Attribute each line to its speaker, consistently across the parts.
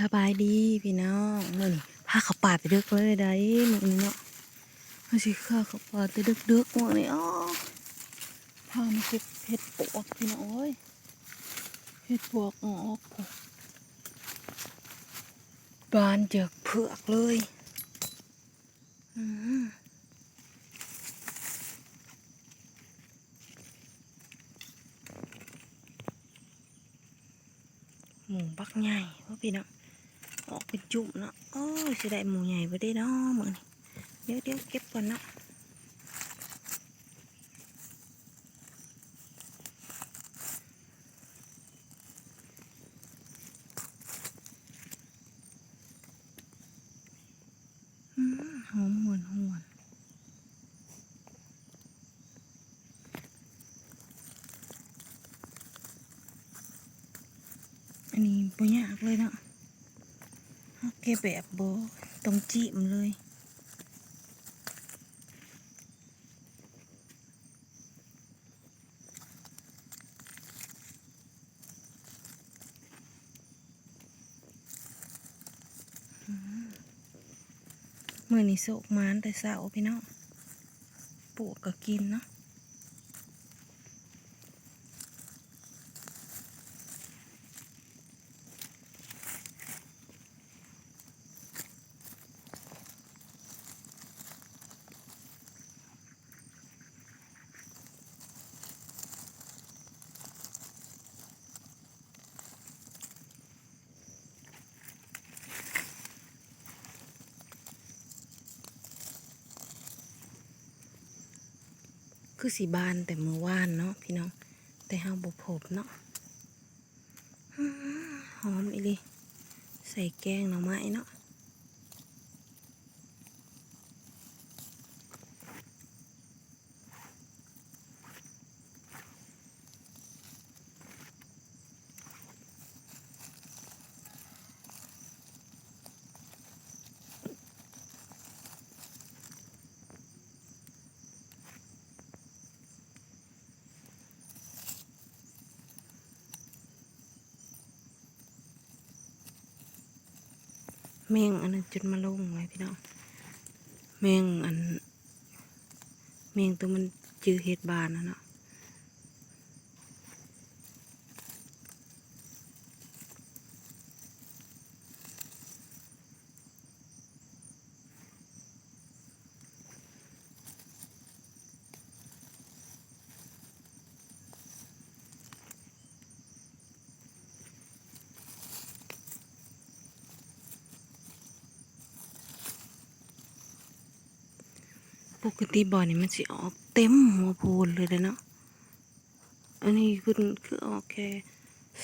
Speaker 1: สบายดีพี่น้องมื่อนี้พาเขาป่าไปดึกเลยได้มื่อนี้เนาะมาสิข้าเขาป่าไปดึกดึกมื่อนี้อ๋อพามาเก็บเห็ดปวกพี่น้องเอ้ยเห็ดปวกออกบานเจือกเผือกเลยอืมหมูบักใหญ่ว่าพี่น้อง ออกเป็นจุ่มเนาะโอ้ยสิได้หมูใหญ่ไปได้เนาะมื่อนี้เดี๋ยวเดี๋ยวเก็บก่อนเนาะอืมหอมหวนหวนอันนี้บ่ยากเลยเนาะเอาเก็บแบบโบต้องจิ้มเลยเมื่อนี้โศกมานแต่สาวพี่น้องปวกก็กินเนาะ คือสีบานแต่เมื่อวานเนาะพี่น้อง แต่ห้าบ่พบเนาะหอมอีลีใส่แกงหน่อไม้เนาะ แมงอันนั้นจนมาลงไว้พี่น้องแมงอันแมงตัวมันจือเห็ดบานนะเนาะ ปกติบ่อนี่มันสิออกเต็มหัวโพนเลยเลยเนาะ อันนี้คือคือออกแค่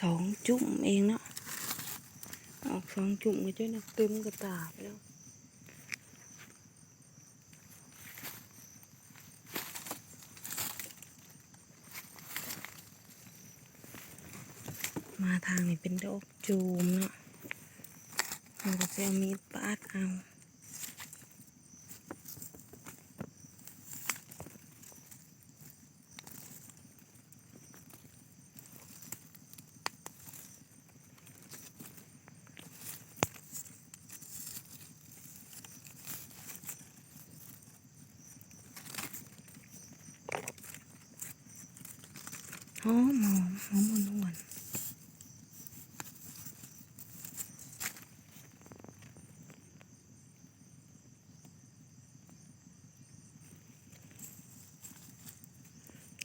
Speaker 1: สองจุ่มเองเนาะ ออกสองจุ่มก็จะนักเต็มกระตาไปแล้วมาทางนี้เป็นดอกจูมเนาะเราก็จะเอามีดปาดเอา หอมหอมหอมหวานหวาน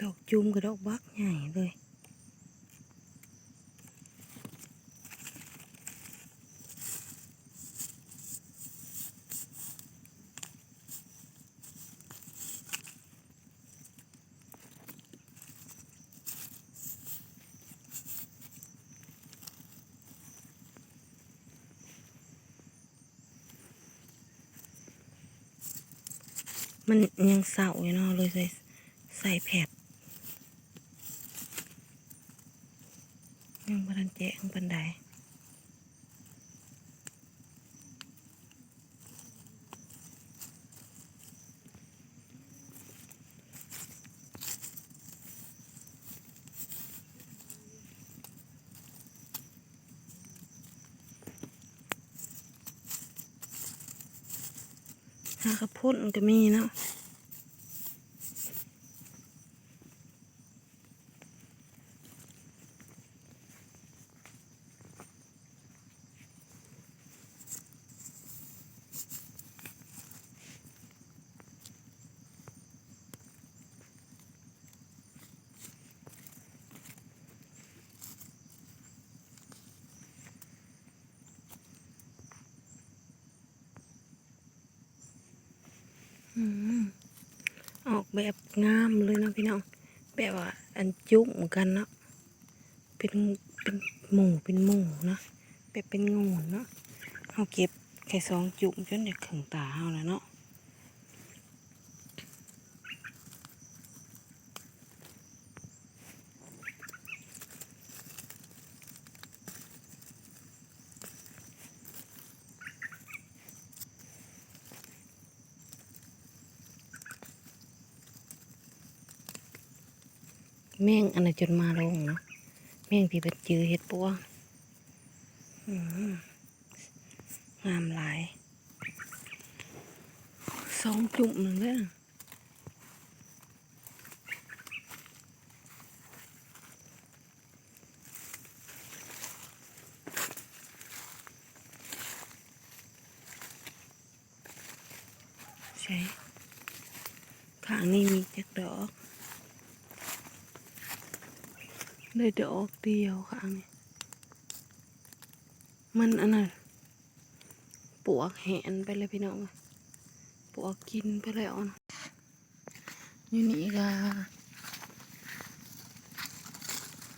Speaker 1: ดอก จุ่มกับดอกบักใหญ่เลยมันยังเศร้าอยู่เนาะเลยใส่ใส่แผดยังบันแจ้งปันได หาข้าพดมันก็มีเนาะ ออกแบบงามเลยนะพี่น้องแบบว่าอันจุกเหมือนกันเนาะเป็นเป็นหมูเป็นหมูเนาะแบบเป็นงูเนาะเอาเก็บแค่สองจุกจนเด็กขึงตาเอาแล้วเนาะ แม่งอันนั้นจนมาลงเนาะแม่งที่เป็นจือเห็ดปัวงามหลายสองจุ่มหนึ่งเลยใช่ข้างนี้มีจักดอก เลยดออกเดียวค่ะอันนี้มันอันนั้นปวกแหนไปเลยพี่น้องปวกกินไปแล้วนอยู่นี่ก็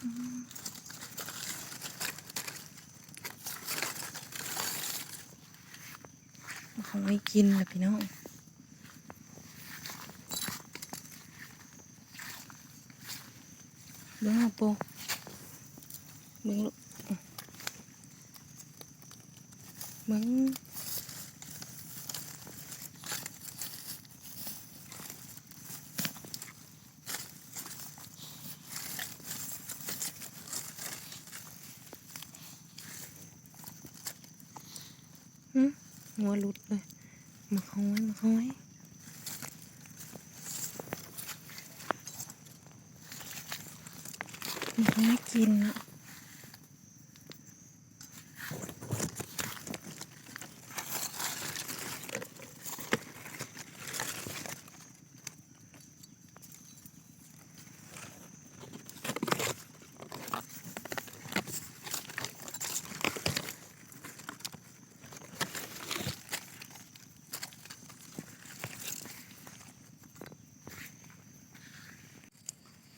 Speaker 1: อืมเขาไม่กินเลยพี่น้องเบิ่งเอาโปูมึงลูกมึงหัวหลุดเลยมาคอยมาคอยไว้มั นเขาไม่กินอะ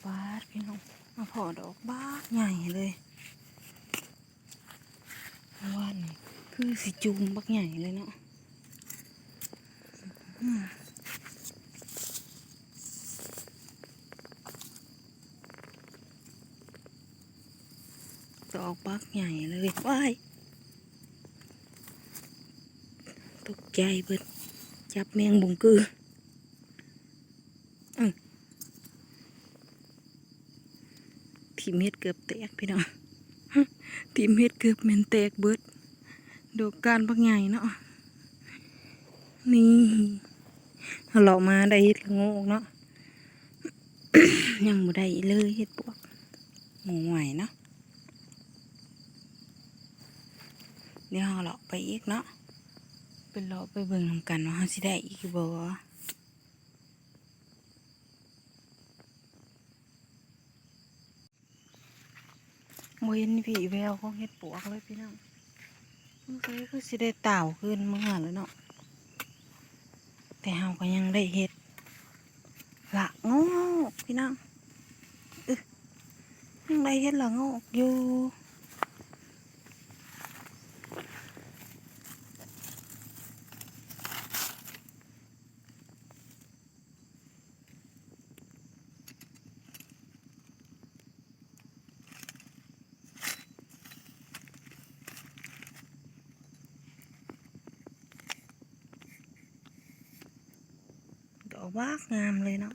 Speaker 1: บาดพี่น้องมา พอดอกบาดใหญ่เลยว่านี่คือสิจูมบักใหญ่เลยเนาะอืมดอกบักใหญ่เลยว้ายตกใจเบิดจับแมงบุงกือ ที มเฮ็ดเกือบแตกพี่น้องทีมเฮ็ดเกือบแม่นแตกเบิดดอกการบักใหญ่เนาะนี่เรามาได้เฮ็ดละงกเนาะยังบ่ได้เลยเฮ็ดปวกหมูไหวเนาะเดี๋ยวเราไปอีกเนาะเป็นเลาไปเบิ่งนำกันว่าเราสิได้อีกบ่ โมเห็นผีแววของเห็ดปวกเลยพี่น้องมันก็คือสิได้เต่าขึ้นมื่อแล้วเนาะแต่เฮาก็ยังได้เห็ดละงอกพี่น้องเอ้อยังได้เห็ดละงอกอยู่ วางามเลยเนาะ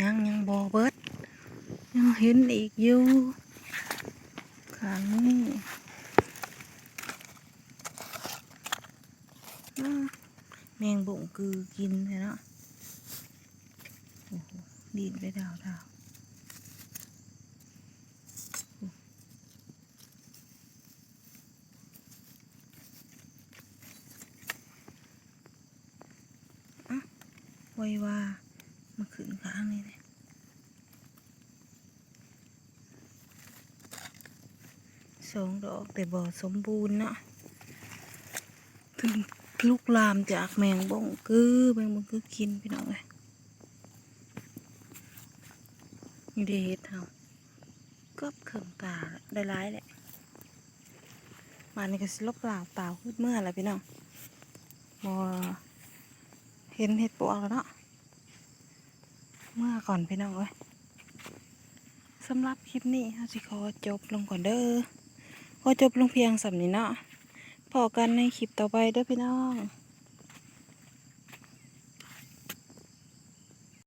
Speaker 1: ยังยังบอเบิดยังเห็นอีกอยู่ขางนี้แมงบ่งคือกินเลยเนาะดินไปดาวดาว ไว้ว่ามาขึ้นข้างนี่เลยสองดอกแต่บ่อสมบูรณ์เนาะถึงลุกลามจากแมงบ่งกือแมงบ่งกือกินพี่น้องเลยนี่เดเฮ็ดเฮาก็เข่งตาได้ร้ายแหละมานี่ก็สิลบเปล่าเปล่าขึ้นเมื่อไรพี่น้องบอเห็นเห็ดปวกแล้วเนาะ เมื่อก่อนพี่น้องเอ้ยสำหรับคลิปนี้เราสิขอจบลงก่อนเด้อขอจบลงเพียงสำนี้เนาะพอกันในคลิปต่อไปเด้อพี่น้อง